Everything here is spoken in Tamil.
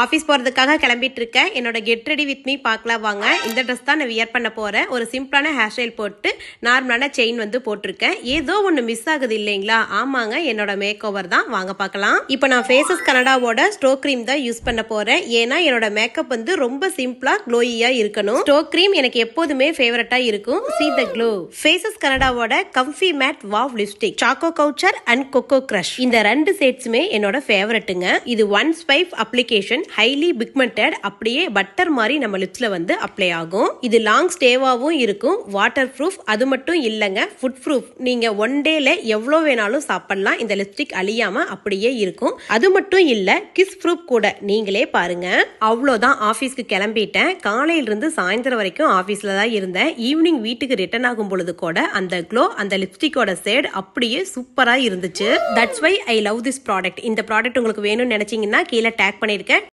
ஆஃபீஸ் போகிறதுக்காக கிளம்பிட்டு இருக்கேன் என்னோட கெட் ரெடி வித் மீ பார்க்கலாம் வாங்க. இந்த ட்ரெஸ் தான் நான் வியர் பண்ண போகிறேன் ஒரு சிம்பிளான ஹேர் ஸ்டைல் போட்டு நார்மலான செயின் வந்து போட்டிருக்கேன். ஏதோ ஒன்று மிஸ் ஆகுது இல்லைங்களா? ஆமாங்க என்னோட மேக் ஓவர் தான். வாங்க பார்க்கலாம். இப்போ நான் ஃபேஸஸ் கனடாவோட ஸ்டோ க்ரீம் தான் யூஸ் பண்ண போகிறேன் ஏன்னா என்னோட மேக்கப் வந்து ரொம்ப சிம்பிளாக க்ளோயியாக இருக்கணும். ஸ்டோ க்ரீம் எனக்கு எப்போதுமே ஃபேவரட்டாக இருக்கும். See the glow faces கனடாவோட comfy matte wow lipstick choco couture and cocoa crush இந்த ரெண்டு செட்ஸுமே என்னோட ஃபேவரட்டுங்க இது one swipe application highly pigmented அப்படியே பட்டர் மாதிரி நம்ம லிப்ஸில் வந்து அப்ளை ஆகும். இது லாங் ஸ்டேவாகவும் இருக்கும். வாட்டர் ப்ரூஃப் அது மட்டும் இல்லைங்க. ஃபுட் ப்ரூஃப் நீங்கள் ஒன் டேல எவ்வளோ வேணாலும் சாப்பிடலாம். இந்த லிப்ஸ்டிக் அழியாம அப்படியே இருக்கும். அது மட்டும் இல்லை கிஸ் ப்ரூஃப் கூட நீங்களே பாருங்க. அவ்வளோதான் ஆஃபீஸ்க்கு கிளம்பிட்டேன். காலையிலிருந்து சாயந்தரம் வரைக்கும் ஆஃபீஸில் தான் இருந்தேன். ஈவினிங் வீட்டுக்கு ரிட்டர்ன் ஆகும் பொழுது கூட அந்த க்ளோ அந்த லிப்ஸ்டிக்கோட சேடு அப்படியே சூப்பராக இருந்துச்சு. That's why I love this product இந்த ப்ராடக்ட் உங்களுக்கு வேணும்னு நினச்சிங்கன்னா கீழே டேக் பண்ணியிருக்கேன்